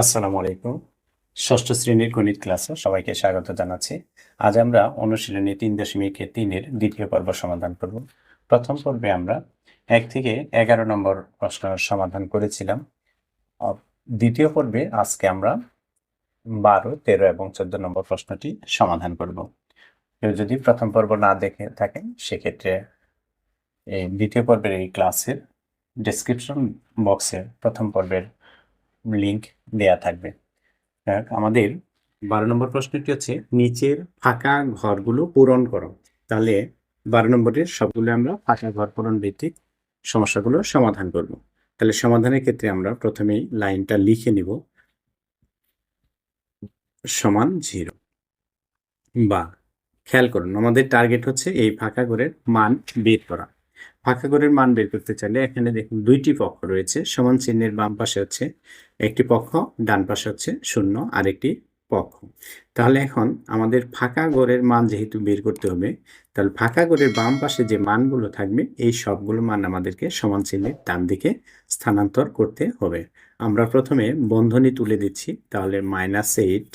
আসসালামু আলাইকুম। ষষ্ঠ শ্রেণির গণিত ক্লাসে সবাইকে স্বাগত জানাচ্ছি। আজ আমরা অনুশীলনী তিন দশমিক তিনের দ্বিতীয় পর্ব সমাধান করব। প্রথম পর্বে আমরা এক থেকে এগারো নম্বর প্রশ্ন সমাধান করেছিলাম। দ্বিতীয় পর্বে আজকে আমরা বারো, তেরো এবং চোদ্দ নম্বর প্রশ্নটি সমাধান করব। কেউ যদি প্রথম পর্ব না দেখে থাকেন, সেক্ষেত্রে এই দ্বিতীয় পর্বের এই ক্লাসের ডেসক্রিপশন বক্সে প্রথম পর্বের লিংক দেয়া থাকবে। আমাদের বারো নম্বর প্রশ্নটি হচ্ছে, নিচের ফাঁকা ঘরগুলো পূরণ করো। তাহলে বারো নম্বরের সবগুলো আমরা ফাঁকা ঘর পূরণ ভিত্তিক সমস্যাগুলো সমাধান করব। তাহলে সমাধানের ক্ষেত্রে আমরা প্রথমেই লাইনটা লিখে নিব। সমান জিরো। বা খেয়াল করুন, আমাদের টার্গেট হচ্ছে এই ফাঁকা ঘরের মান বের করা। ফাঁকা ঘরের মান বের করতে চাইলে এখানে দেখুন দুইটি পক্ষ রয়েছে। সমান চিহ্নের বাম পাশে হচ্ছে একটি পক্ষ, ডান পাশে হচ্ছে শূন্য, আরেকটি পক্ষ। তাহলে এখন আমাদের ফাঁকা ঘরের মান যেহেতু বের করতে হবে, তাহলে ফাঁকা ঘরের বাম পাশে যে মানগুলো থাকবে, এই সবগুলো মান আমাদেরকে সমান চিহ্নের ডান দিকে স্থানান্তর করতে হবে। আমরা প্রথমে বন্ধনী তুলে দিচ্ছি, তাহলে মাইনাস এইট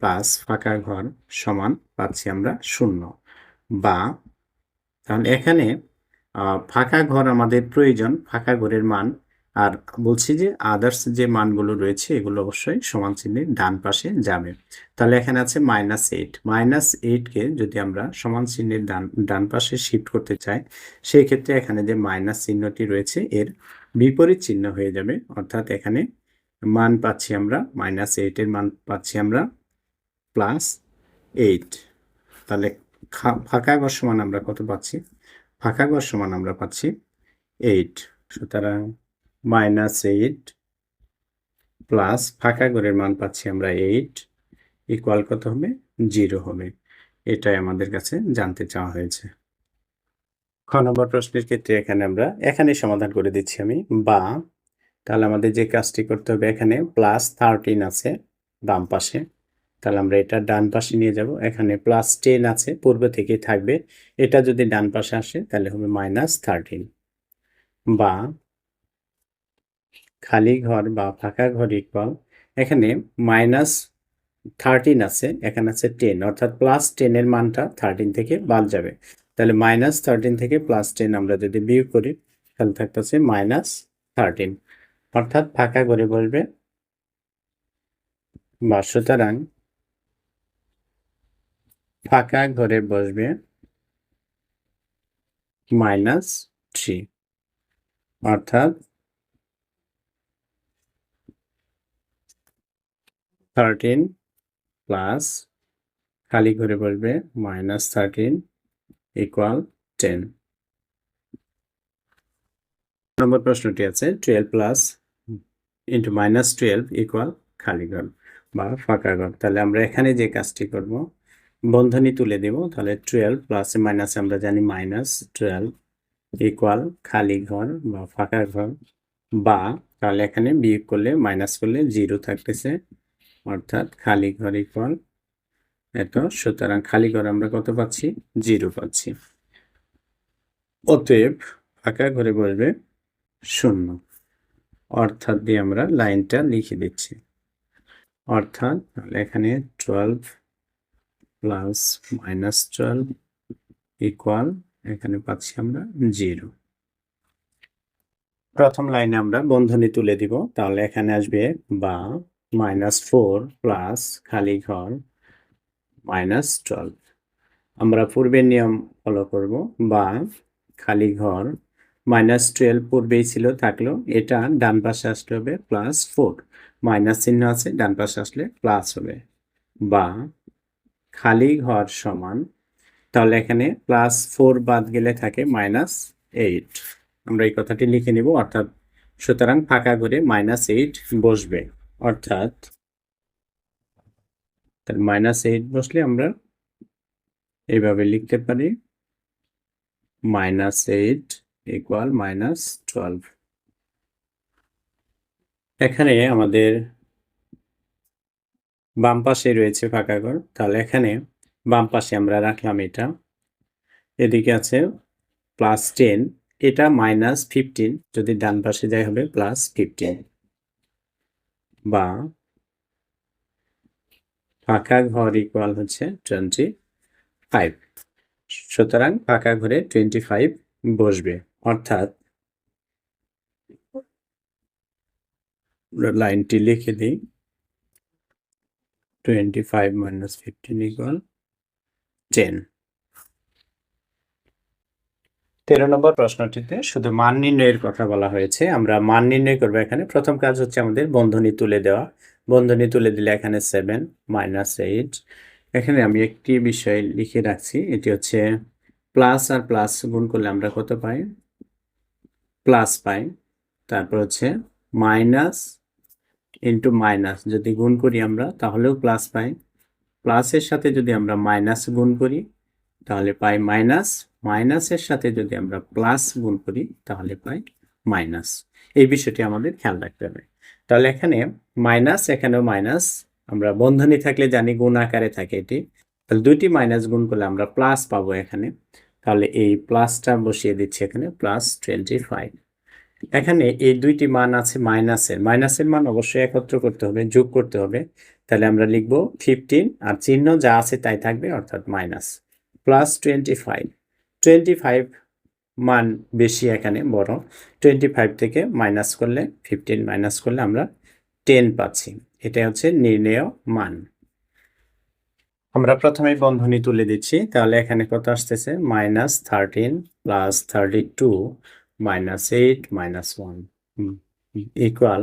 প্লাস ফাঁকা ঘর সমান পাচ্ছি আমরা শূন্য বা, তাহলে এখানে ফাঁকা ঘর আমাদের প্রয়োজন, ফাঁকা ঘরের মান। আর বলছি যে আদার্স যে মানগুলো রয়েছে, এগুলো অবশ্যই সমান চিহ্নের ডান পাশে যাবে। তাহলে এখানে আছে মাইনাস এইট মাইনাস এইটকে যদি আমরা সমান চিহ্নের ডান ডান পাশে শিফট করতে চাই, সেই ক্ষেত্রে এখানে যে মাইনাস চিহ্নটি রয়েছে, এর বিপরীত চিহ্ন হয়ে যাবে। অর্থাৎ এখানে মান পাচ্ছি আমরা মাইনাস এইটের মান পাচ্ছি আমরা প্লাস এইট তাহলে ফাঁকা ঘর সমান আমরা কত পাচ্ছি? ফাঁকা ঘর সমান আমরা পাচ্ছি এইট সুতরাং মাইনাস এইট প্লাস ফাঁকা ঘরের মান পাচ্ছি আমরা এইট ইকুয়াল কত হবে? জিরো হবে। এটাই আমাদের কাছে জানতে চাওয়া হয়েছে। খ নম্বর প্রশ্নের ক্ষেত্রে এখানে আমরা এখানে সমাধান করে দিচ্ছি আমি, বা তাহলে আমাদের যে কাজটি করতে হবে এখানে প্লাস থার্টিন আছে, বাম পাশে। তাহলে আমরা এটা ডান পাশে নিয়ে যাব। এখানে প্লাস টেন আছে, পূর্ব থেকেই থাকবে। এটা যদি ডান পাশে আসে, তাহলে হবে মাইনাস থার্টিন বা খালি ঘর বা ফাঁকা ঘর ইকুয়াল এখানে মাইনাস থার্টিন আছে, এখানে আছে টেন অর্থাৎ প্লাস টেনের মানটা থার্টিন থেকে বাদ যাবে। তাহলে মাইনাস থার্টিন থেকে প্লাস টেন আমরা যদি বিয়োগ করি, তাহলে থাকতেছে মাইনাস থার্টিন অর্থাৎ ফাঁকা ঘরে বলবে, বা সুতরাং ফাঁকা ঘরে বসবে মাইনাস থ্রি। অর্থাৎ থার্টিন প্লাস খালি ঘরে বসবে মাইনাস থার্টিন ইকুয়াল টেন নম্বর প্রশ্নটি আছে twelve plus into minus twelve equal খালি ঘর বা ফাঁকা ঘর। তাহলে আমরা এখানে যে কাজটি করব বন্ধনী তুলে দেব, তাহলে টুয়েলভ প্লাসে মাইনাসে আমরা জানি মাইনাস টুয়েলভ ইকুয়াল খালি ঘর বা ফাঁকা ঘর বা তাহলে এখানে বিয়োগ করলে মাইনাস করলে জিরো থাকতেছে, অর্থাৎ খালি ঘর ইকুয়াল এত, সুতরাং খালি ঘর আমরা কত পাচ্ছি? জিরো পাচ্ছি। অতএব ফাঁকা ঘরে বসবে শূন্য, অর্থাৎ দিয়ে আমরা লাইনটা লিখে দিচ্ছি। অর্থাৎ এখানে twelve plus minus twelve equal এখানে পাচ্ছি আমরা জিরো প্রথম লাইনে আমরা বন্ধনী তুলে দিব, তাহলে এখানে আসবে বা মাইনাস ফোর প্লাস খালি ঘর মাইনাস টুয়েলভ আমরা পূর্বের নিয়ম ফলো করব, বা খালি ঘর মাইনাস টুয়েলভ পূর্বেই ছিল, থাকল, এটা ডান পাশে আসলে হবে প্লাস ফোর মাইনাস চিহ্ন আছে, ডান পাশে আসলে প্লাস হবে, বা খালি ঘর সমান, তাহলে এখানে প্লাস ফোর বাদ গেলে থাকে মাইনাস এইট আমরা এই কথাটি লিখে নিব, অর্থাৎ সুতরাং ফাঁকা ঘরে মাইনাস এইট বসবে। অর্থাৎ মাইনাস এইট বসলে আমরা এইভাবে লিখতে পারি minus eight equal minus twelve এখানে আমাদের বাম পাশে রয়েছে ফাঁকা ঘর। তাহলে এখানে বাম পাশে আমরা রাখলাম এটা। এদিকে আছে প্লাস টেন এটা মাইনাস ফিফটিন যদি ডান পাশে যায় হবে প্লাস ফিফটিন বা ফাঁকা ঘর ইকুয়াল হচ্ছে টোয়েন্টি ফাইভ সুতরাং ফাঁকা ঘরে টোয়েন্টি ফাইভ বসবে। অর্থাৎ লাইনটি লিখে দিই। Twenty five minus fifteen equal ten তেরো নম্বর প্রশ্নটিতে শুধু মান নির্ণয়ের কথা বলা হয়েছে, আমরা মান নির্ণয় করব এখানে। প্রথম কাজ হচ্ছে আমাদের বন্ধনী তুলে দেওয়া। বন্ধনী তুলে দিলে এখানে সেভেন মাইনাস এইট এখানে আমি একটি বিষয় লিখে রাখছি, এটি হচ্ছে প্লাস আর প্লাস গুণ করলে আমরা কত পাই? প্লাস পাই। তারপর হচ্ছে মাইনাস ইন্টু মাইনাস যদি গুণ করি আমরা, তাহলেও প্লাস পাই। প্লাসের সাথে যদি আমরা মাইনাস গুণ করি, তাহলে পাই মাইনাস মাইনাসের সাথে যদি আমরা প্লাস গুণ করি, তাহলে পাই মাইনাস এই বিষয়টি আমাদের খেয়াল রাখতে হবে। তাহলে এখানে মাইনাস এখানেও মাইনাস আমরা বন্ধনী থাকলে জানি গুণ আকারে থাকে এটি। তাহলে দুইটি মাইনাস গুণ করলে আমরা প্লাস পাবো এখানে। তাহলে এই প্লাসটা বসিয়ে দিচ্ছি এখানে প্লাস টোয়েন্টি ফাইভ এখানে এই দুইটি মান আছে মাইনাসের। মাইনাসের মান অবশ্যই একত্র করতে হবে, যোগ করতে হবে। তাহলে আমরা লিখব ফিফটিন আর চিহ্ন যা আছে তাই থাকবে, অর্থাৎ minus plus twenty five twenty five মান বেশি এখানে, বড়। টোয়েন্টি ফাইভ থেকে মাইনাস করলে ফিফটিন মাইনাস করলে আমরা টেন পাচ্ছি। এটা হচ্ছে নির্ণেয় মান। আমরা প্রথমে বন্ধনী তুলে দিচ্ছি। তাহলে এখানে কত আসতেছে? Minus thirteen plus thirty two minus eight minus one equal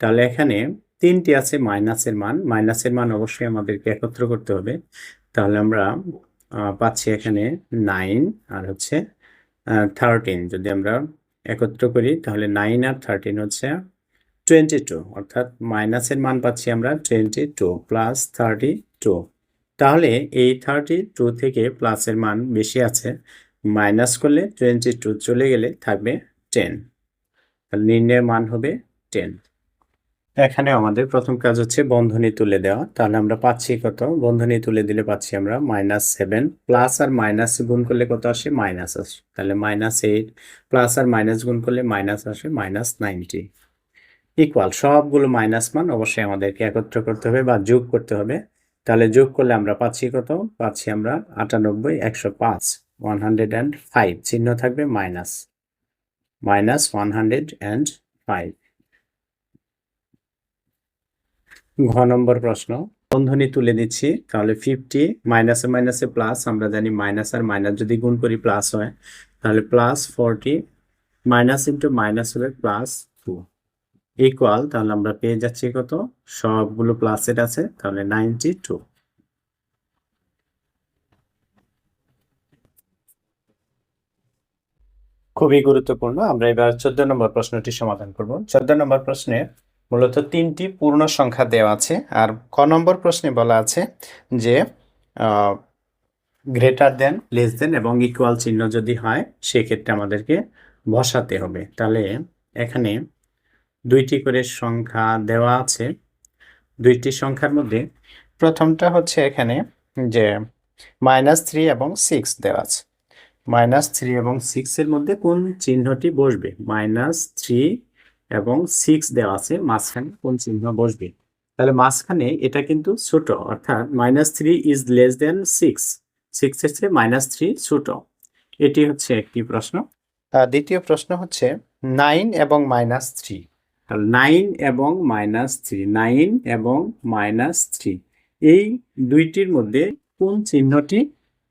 তাহলে এখানে তিনটি আছে মাইনাসের মান। মাইনাসের মান অবশ্যই আমাদেরকে একত্র করতে হবে। তাহলে আমরা পাচ্ছি এখানে নাইন আর হচ্ছে থার্টিন যদি আমরা একত্র করি, তাহলে নাইন আর থার্টিন হচ্ছে টোয়েন্টি টু অর্থাৎ মাইনাসের মান পাচ্ছি আমরা twenty two plus thirty two তাহলে এই থার্টি টু থেকে প্লাসের মান বেশি আছে। মাইনাস করলে টোয়েন্টি টু চলে গেলে থাকবে টেন তাহলে নির্ণয়ের মান হবে টেন এখানে আমাদের প্রথম কাজ হচ্ছে বন্ধনী তুলে দেওয়া। তাহলে আমরা পাচ্ছি কত? বন্ধনী তুলে দিলে পাচ্ছি আমরা মাইনাস সেভেন প্লাস আর মাইনাস গুণ করলে কত আসে? মাইনাস আসে। তাহলে মাইনাস এইট প্লাস আর মাইনাস গুণ করলে মাইনাস আসে মাইনাস নাইনটি ইকুয়াল সবগুলো মাইনাস মান অবশ্যই আমাদেরকে একত্র করতে হবে বা যোগ করতে হবে। তাহলে যোগ করলে আমরা পাচ্ছি কত? পাচ্ছি আমরা আটানব্বই, একশো পাঁচ। ওয়ান হান্ড্রেড অ্যান্ড ফাইভ চিহ্ন থাকবে minus minus one hundred and five ঘ নম্বর প্রশ্ন। বন্ধনী তুলে দিচ্ছি তাহলে ফিফটি মাইনাসে মাইনাসে প্লাস আমরা জানি মাইনাস আর মাইনাস যদি গুণ করি প্লাস হয়, তাহলে plus forty minus into minus হবে প্লাস টু ইকুয়াল তাহলে আমরা পেয়ে যাচ্ছি কত? সবগুলো প্লাসের আছে, তাহলে নাইনটি টু খুবই গুরুত্বপূর্ণ। আমরা এবার চোদ্দ নম্বর প্রশ্নটি সমাধান করব। চোদ্দ নম্বর প্রশ্নে মূলত তিনটি পূর্ণ সংখ্যা দেওয়া আছে আর ক নম্বর প্রশ্নে বলা আছে যে গ্রেটার দেন লেস দেন এবং ইকুয়াল চিহ্ন যদি হয়, সেক্ষেত্রে আমাদেরকে বসাতে হবে। তাহলে এখানে দুইটি করে সংখ্যা দেওয়া আছে। দুইটি সংখ্যার মধ্যে প্রথমটা হচ্ছে এখানে যে মাইনাস থ্রি এবং সিক্স দেওয়া আছে। মাইনাস থ্রি এবং সিক্সের মধ্যে কোন চিহ্নটি বসবে? মাইনাস থ্রি এবং সিক্স দেওয়া আছে, মাঝখানে কোন চিহ্ন বসবে? তাহলে মাঝখানে এটা কিন্তু ছোট, অর্থাৎ minus three is less than six সিক্সের চেয়ে মাইনাস থ্রি ছোট। এটি হচ্ছে একটি প্রশ্ন। দ্বিতীয় প্রশ্ন হচ্ছে নাইন এবং মাইনাস থ্রি নাইন এবং মাইনাস থ্রি নাইন এবং মাইনাস থ্রি এই দুইটির মধ্যে কোন চিহ্নটি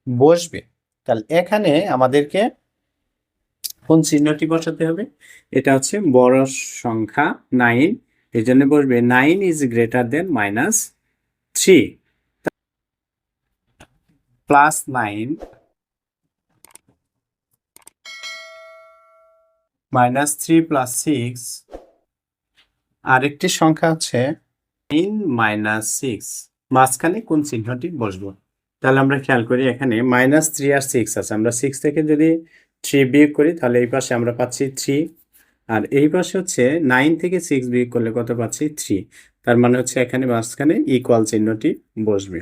বসবে? তাহলে এখানে আমাদেরকে কোন চিহ্নটি বসাতে হবে? এটা হচ্ছে বড় সংখ্যা নাইন এই জন্য বসবে nine is greater than minus three plus nine minus three plus six আরেকটি সংখ্যা হচ্ছে তিন মাইনাস সিক্স মাঝখানে কোন চিহ্নটি বসবো? তাহলে আমরা খেয়াল করি এখানে মাইনাস থ্রি আর সিক্স আছে। আমরা সিক্স থেকে যদি থ্রি বিয়োগ করি, তাহলে এই পাশে আমরা পাচ্ছি থ্রি আর এই পাশে হচ্ছে নাইন থেকে সিক্স বিয়োগ করলে কত পাচ্ছি? থ্রি তার মানে হচ্ছে এখানে মাঝখানে ইকুয়াল চিহ্নটি বসবে।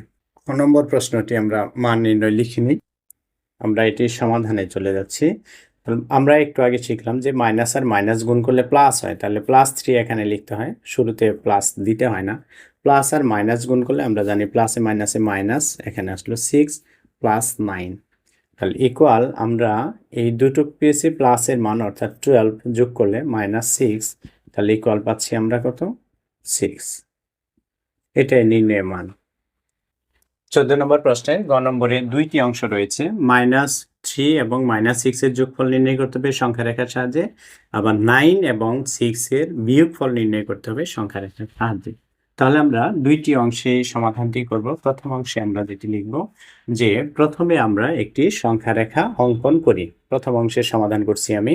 ক নম্বর প্রশ্নটি আমরা মান নির্ণয় লিখিনি আমরা এটির সমাধানে চলে যাচ্ছি। আমরা একটু আগে শিখলাম যে মাইনাস আর মাইনাস গুণ করলে প্লাস হয়। তাহলে প্লাস থ্রি এখানে লিখতে হয়। শুরুতে প্লাস দিতে হয় না। প্লাস আর মাইনাস গুণ করলে আমরা জানি প্লাসে মাইনাসে মাইনাস এখানে আসলো সিক্স প্লাস নাইন তাহলে ইকুয়াল আমরা এই দুটো পেয়েছি প্লাসের মান, অর্থাৎ টুয়েলভ যোগ করলে মাইনাস সিক্স তাহলে ইকুয়াল পাচ্ছি আমরা কত? সিক্স এটাই নির্ণয়ের মান। চোদ্দ নম্বর প্রশ্নের গ নম্বরে দুইটি অংশ রয়েছে মাইনাস থ্রি এবং মাইনাস সিক্সের যোগফল নির্ণয় করতে হবে সংখ্যা রেখার সাহায্যে, আবার নাইন এবং সিক্সের বিয়োগফল নির্ণয় করতে হবে সংখ্যা রেখার সাহায্যে। তাহলে আমরা দুইটি অংশে সমাধানটি করব। প্রথম অংশে আমরা যেটি লিখব যে, প্রথমে আমরা একটি সংখ্যা রেখা অঙ্কন করি। প্রথম অংশের সমাধান করছি আমি,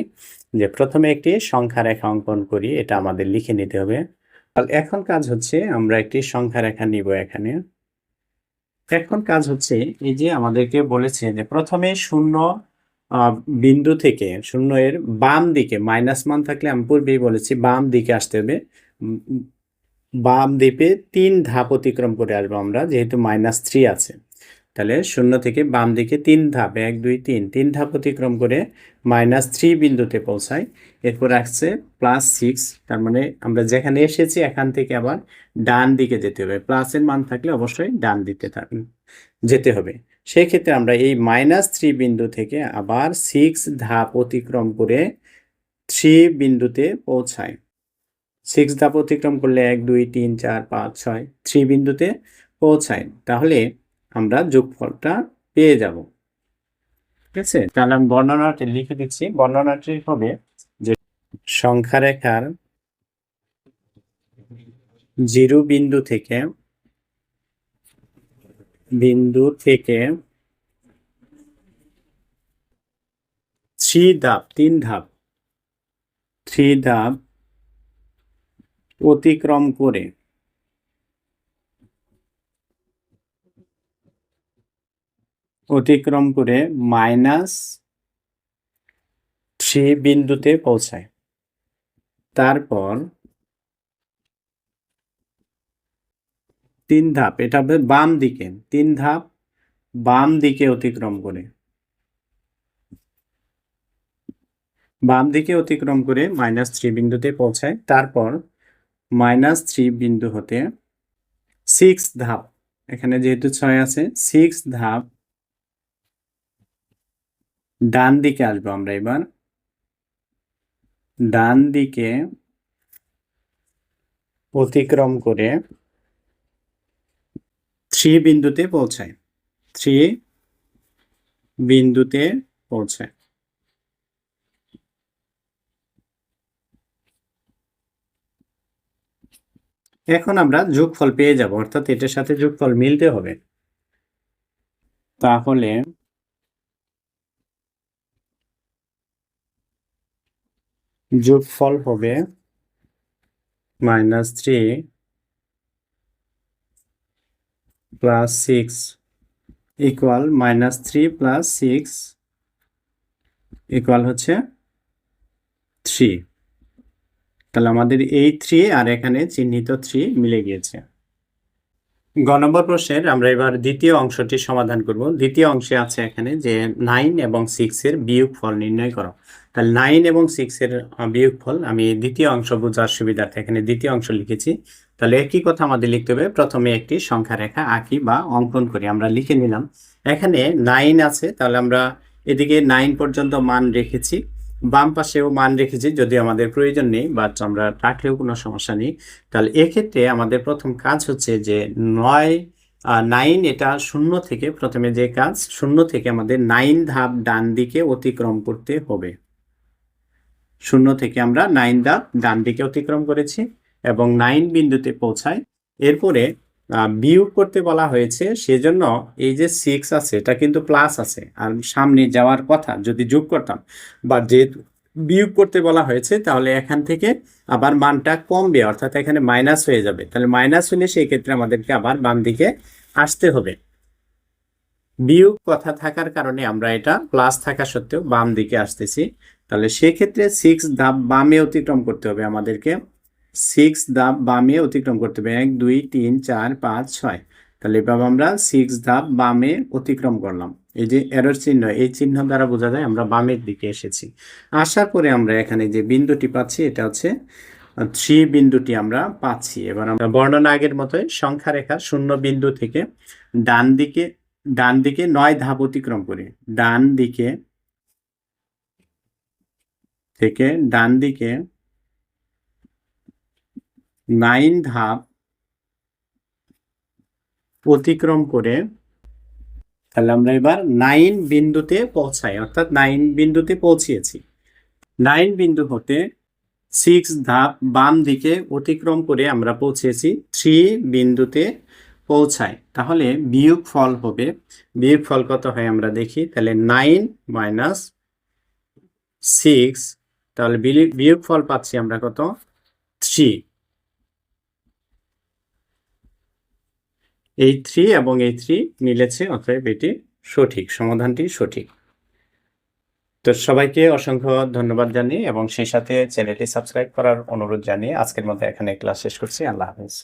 যে প্রথমে একটি সংখ্যা রেখা অঙ্কন করি, এটা আমাদের লিখে নিতে হবে। তাহলে এখন কাজ হচ্ছে, আমরা একটি সংখ্যা রেখা নিব এখানে। এখন কাজ হচ্ছে, এই যে আমাদেরকে বলেছে যে, প্রথমে শূন্য বিন্দু থেকে শূন্য এর বাম দিকে, মাইনাস মান থাকলে আমি পূর্বেই বলেছি, বাম দিকে আসতে হবে। বাম দ্বীপে তিন ধাপ অতিক্রম করে আসব আমরা, যেহেতু মাইনাস থ্রি আছে। তাহলে শূন্য থেকে বাম দিকে তিন ধাপ, এক, দুই, তিন তিন ধাপ অতিক্রম করে মাইনাস থ্রি বিন্দুতে পৌঁছায় এরপর আসছে প্লাস সিক্স তার মানে আমরা যেখানে এসেছি এখান থেকে আবার ডান দিকে যেতে হবে। প্লাসের মান থাকলে অবশ্যই ডান দিতে যেতে হবে। সেই ক্ষেত্রে আমরা এই মাইনাস থ্রি বিন্দু থেকে আবার সিক্স ধাপ অতিক্রম করে থ্রি বিন্দুতে পৌঁছায় সিক্স ধাপ অতিক্রম করলে এক, দুই, তিন, চার, পাঁচ, ছয় থ্রি বিন্দুতে পৌঁছায়। তাহলে আমরা যোগফলটা পেয়ে যাব। ঠিক আছে? তাহলে আমি বর্ণনাটি লিখে দিচ্ছি। বর্ণনাটি হবে যে সংখ্যা রেখার জিরো বিন্দু থেকে বিন্দু থেকে থ্রি ধাপ, তিন ধাপ, থ্রি ধাপ অতিক্রম করে। অতিক্রম করে মাইনাস থ্রি বিন্দুতে পৌঁছায়। তারপর তিন ধাপ, এটা বাম দিকে, তিন ধাপ বাম দিকে অতিক্রম করে। বাম দিকে অতিক্রম করে মাইনাস থ্রি বিন্দুতে পৌঁছায়। তারপর মাইনাস থ্রি বিন্দু হতে সিক্স ধাপ। এখানে যেহেতু ছয় আছে সিক্স ধাপ ডান দিকে আসব আমরা এবার। ডান দিকে অতিক্রম করে থ্রি বিন্দুতে পৌঁছায়। থ্রি বিন্দুতে পৌঁছায়। এখন আমরা যোগফল পেয়ে যাব, অর্থাৎ এটার সাথে যোগফল মিলতে হবে। তাহলে যোগফল হবে minus three plus six equal minus three plus six equal হচ্ছে থ্রি। তাহলে আমাদের এই থ্রি আর এখানে চিহ্নিত থ্রি মিলে গিয়েছে। গ নম্বর প্রশ্নের আমরা এবার দ্বিতীয় অংশটি সমাধান করব। দ্বিতীয় অংশে আছে এখানে যে নাইন এবং সিক্স এর বিয়োগ ফল নির্ণয় করো। তাহলে নাইন এবং সিক্স এর বিয়োগ ফল আমি দ্বিতীয় অংশ বোঝার সুবিধার্থে এখানে দ্বিতীয় অংশ লিখেছি। তাহলে একই কথা আমাদের লিখতে হবে। প্রথমে একটি সংখ্যা রেখা আঁকি বা অঙ্কন করি। আমরা লিখে নিলাম। এখানে নাইন আছে, তাহলে আমরা এদিকে নাইন পর্যন্ত মান রেখেছি। বাম পাশেও মান রেখেছি যদি আমাদের প্রয়োজন নেই বাট আমরা রাখলেও কোনো সমস্যা নেই। তাহলে এক্ষেত্রে আমাদের প্রথম কাজ হচ্ছে যে নয় নাইন এটা শূন্য থেকে প্রথমে যে কাজ, শূন্য থেকে আমাদের নাইন ধাপ ডান দিকে অতিক্রম করতে হবে। শূন্য থেকে আমরা নাইন ধাপ ডান দিকে অতিক্রম করেছি এবং নাইন বিন্দুতে পৌঁছায়। এরপরে বিয়োগ করতে বলা হয়েছে, সেজন্য এই যে সিক্স আছে, এটা কিন্তু প্লাস আছে। আর সামনে যাওয়ার কথা যদি যোগ করতাম, বা যেহেতু বিয়োগ করতে বলা হয়েছে, তাহলে এখান থেকে আবার মানটা কমবে, অর্থাৎ এখানে মাইনাস হয়ে যাবে। তাহলে মাইনাস হলে সেই ক্ষেত্রে আমাদেরকে আবার বাম দিকে আসতে হবে। বিয়োগ কথা থাকার কারণে আমরা এটা প্লাস থাকা সত্ত্বেও বাম দিকে আসতেছি। তাহলে সেক্ষেত্রে সিক্স ধাপ বামে অতিক্রম করতে হবে আমাদেরকে। সিক্স ধাপ বামে অতিক্রম করতে হবে। এক, দুই, তিন, চার, পাঁচ, ছয়। তাহলে এভাবে আমরা সিক্স ধাপ বামে অতিক্রম করলাম। এই যে এরর চিহ্ন, এই চিহ্ন দ্বারা বোঝা যায় আমরা বামের দিকে এসেছি। আসার পরে আমরা এখানে যে বিন্দুটি পাচ্ছি, এটা হচ্ছে থ্রি বিন্দুটি আমরা পাচ্ছি। এবার আমরা বর্ণনা আগের মতোই সংখ্যা রেখা শূন্য বিন্দু থেকে ডান দিকে ডান দিকে নয় ধাপ অতিক্রম করি। ডান দিকে থেকে ডান দিকে নাইন ধাপ অতিক্রম করে তাহলে আমরা এবার নাইন বিন্দুতে পৌঁছাই, অর্থাৎ নাইন বিন্দুতে পৌঁছিয়েছি। নাইন বিন্দু হতে সিক্স ধাপ বাম দিকে অতিক্রম করে আমরা পৌঁছেছি থ্রি বিন্দুতে পৌঁছাই। তাহলে বিয়োগ ফল হবে, বিয়োগ ফল কত হয় আমরা দেখি, তাহলে নাইন মাইনাস সিক্স তাহলে বিয়োগ ফল পাচ্ছি আমরা কত? থ্রি এই থ্রি এবং এই থ্রি মিলেছে, অতএব এটি সঠিক, সমাধানটি সঠিক। তো সবাইকে অসংখ্য ধন্যবাদ জানিয়ে এবং সেই সাথে চ্যানেলটি সাবস্ক্রাইব করার অনুরোধ জানিয়ে আজকের মতো এখানে ক্লাস শেষ করছি। আল্লাহ হাফেজ।